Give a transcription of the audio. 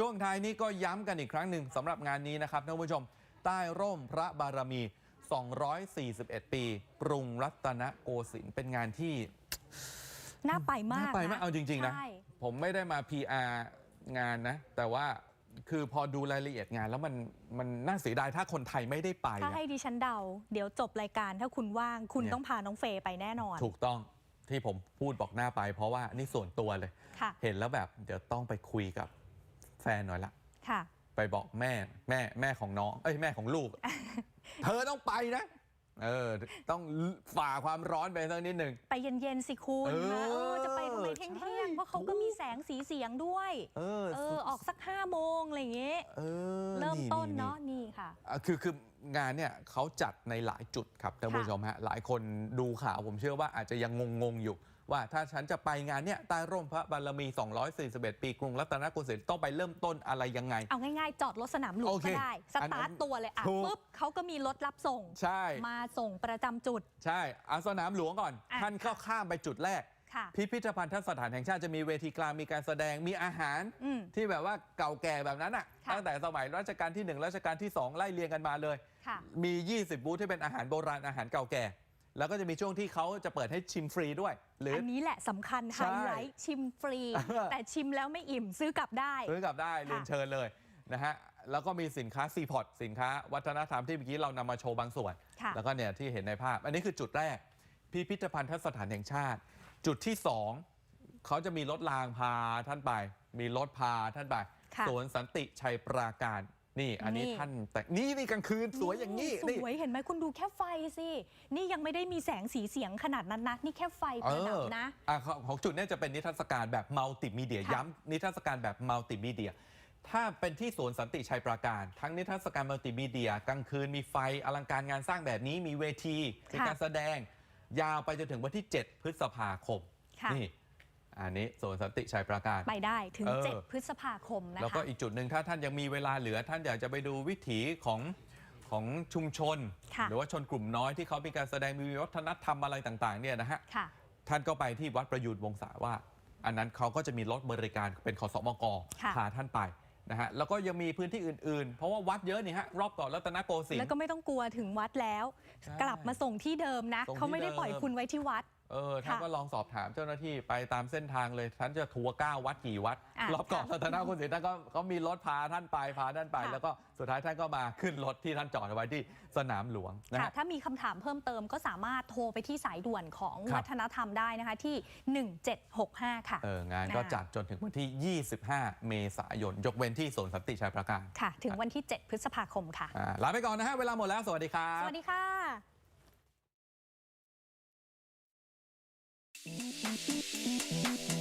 ช่วงท้ายนี้ก็ย้ำกันอีกครั้งหนึ่งสำหรับงานนี้นะครับท่านผู้ชม ใต้ร่มพระบารมี 241 ปี กรุงรัตนโกสินทร์เป็นงานที่น่าไปมากน่าไปมากะเอาจริง ๆ นะ ใช่ผมไม่ได้มา PR งานนะ แต่ว่าคือพอดูรายละเอียดงานแล้วมันมันน่าเสียดายถ้าคนไทยไม่ได้ไปถ้าอะ ให้ดิฉันเดา เดี๋ยวจบรายการถ้าคุณว่าง คุณเนี่ย ต้องพาน้องเฟย์ไปแน่นอน ถูกต้องที่ผมพูดบอกหน้าไป เพราะว่านี่ส่วนตัวเลย ค่ะ เห็นแล้วแบบเดี๋ยวต้องไปคุยกับ แฟนหน่อยละค่ะ ไปบอกแม่แม่แม่ของน้อง เอ้ยแม่ของลูก เธอต้องไปนะ เออ ต้องฝ่าความร้อนไปสักนิดหนึ่ง ไปเย็น ๆ สิคุณเออนะเออจะไปทำไมเที่ใช่ยงๆเพราะเขาก็มีแสงสีเสียงด้วย เออ เออ ออกสักห้าโมงอะไรอย่างเงี้ยเออเริ่มต้นเนาะนี่นี่ค่ะ อะคือคืองานเนี่ยเขาจัดในหลายจุดครับท่านผู้ค่ะชมฮะหลายคนดูข่าวผมเชื่อว่าอาจจะยังงงๆอยู่ ว่าถ้าฉันจะไปงานเนี่ยใต้ร่มพระบารมี 241 ปีกรุงรัตนโกสินทร์ต้องไปเริ่มต้นอะไรยังไง เอาง่ายๆ จอดรถสนามหลวงโอเคก็ได้ สอันนั้ตาร์ทนตัวเลยอะถูก ปุ๊บเขาก็มีรถรับส่ง ใช่ มาส่งประจำจุด ใช่เอาสนามหลวงก่อน อะ ท่านเข้าข้ามไปจุดแรก ค่ะ พิพิธภัณฑ์สถานแห่งชาติจะมีเวทีกลางมีการแสดงมีอาหาร อืม ที่แบบว่าเก่าแก่แบบนั้นอะค่ะ ตั้งแต่สมัยรัชกาลที่ 1 รัชกาลที่ 2 ไล่เรียงกันมาเลย ค่ะ มี 20 บูธที่เป็นอาหารโบราณอาหารเก่าแก่ แล้วก็จะมีช่วงที่เขาจะเปิดให้ชิมฟรีด้วย หรืออันนี้แหละสำคัญไฮใช่ไลท์ชิมฟรีเออแต่ชิมแล้วไม่อิ่มซื้อกลับได้ ซื้อกลับได้เรียนเชิญเลยนะฮะแล้วก็มีสินค้าซีพอตสินค้าวัฒนธรรมที่เมื่อกี้เรานำมาโชว์บางส่วนค่ะแล้วก็เนี่ยที่เห็นในภาพ อันนี้คือจุดแรก พิพิธภัณฑ์สถานแห่งชาติ จุดที่สองเขาจะมีรถรางพาท่านไป มีรถพาท่านไปค่ะสวนสันติชัยปราการ นี่อันนี้นี่ ท่านแต่นี่นี่กลางคืนสวยอย่างนี้สนี่ วยเห็นไหมคุณดูแค่ไฟสิ นี่ยังไม่ได้มีแสงสีเสียงขนาดนั้นนะ นี่แค่ไฟประดับนะอะของของจุดเนี้จะเป็นนิทรรศการแบบมัลติมีเดีย ค่ะย้ำนิทรรศการแบบมัลติมีเดีย ถ้าเป็นที่สวนสันติชัยปราการ ทั้งนิทรรศการมัลติมีเดีย กลางคืนมีไฟอลังการงานสร้างแบบนี้มีเวที มีการแสดง ยาวไปจนถึงวันที่ 7 พฤษภาคมค่ะ นี่ อันนี้สวนสันติชัยปราการไปได้ถึง เออ 7 พฤษภาคมนะแล้วก็คะ อีกจุดหนึ่งถ้าท่านยังมีเวลาเหลือ ท่านอยากจะไปดูวิถีของของชุมชน ค่ะ หรือว่าชนกลุ่มน้อยที่เขามีการแสดงมีวัฒนธรรมอะไรต่างๆเนี่ยนะฮะ ค่ะ ท่านก็ไปที่วัดประยูนวงศาว่าอันนั้นเขาก็จะมีรถบริการเป็นขอสมกค่ะพาท่านไปนะฮะแล้วก็ยังมีพื้นที่อื่นๆ เพราะว่าวัดเยอะนี่ฮะรอบเกาะรัตนโกสินทแล้วร์ ก็ไม่ต้องกลัวถึงวัดแล้ว ใช่กลับมาส่งที่เดิมนะ ส่งที่เขาไม่ได้ปล่อยเดิม คุณไว้ที่วัด เออท่านค่ะก็ลองสอบถามเจ้าหน้าที่ไปตามเส้นทางเลยท่านจะทัวร์เก้าวัดกี่วัด อะรอบเกาะค่ะรัตนโกสินทร์ท่านก็เขามีรถพาท่านไปพาท่านไป ค่ะ แล้วก็สุดท้ายท่านก็มาขึ้นรถที่ท่านจอดเอาไว้ที่สนามหลวงนะค่ะ ฮะ ถ้ามีคำถามเพิ่มเติมก็สามารถโทรไปที่สายด่วนของครับ วัฒนธรรมได้นะคะที่ 1765 ค่ะ เอองานก็จัดจนถึงวันที่ 25 เมษายน ยกเว้นที่สวนสันติชัยปราการค่ะ ถึงวันที่ 7 พฤษภาคมค่ะ อ่าลาไปก่อนนะฮะ เวลาหมดแล้ว สวัสดีครับ สวัสดีค่ะ Thank you.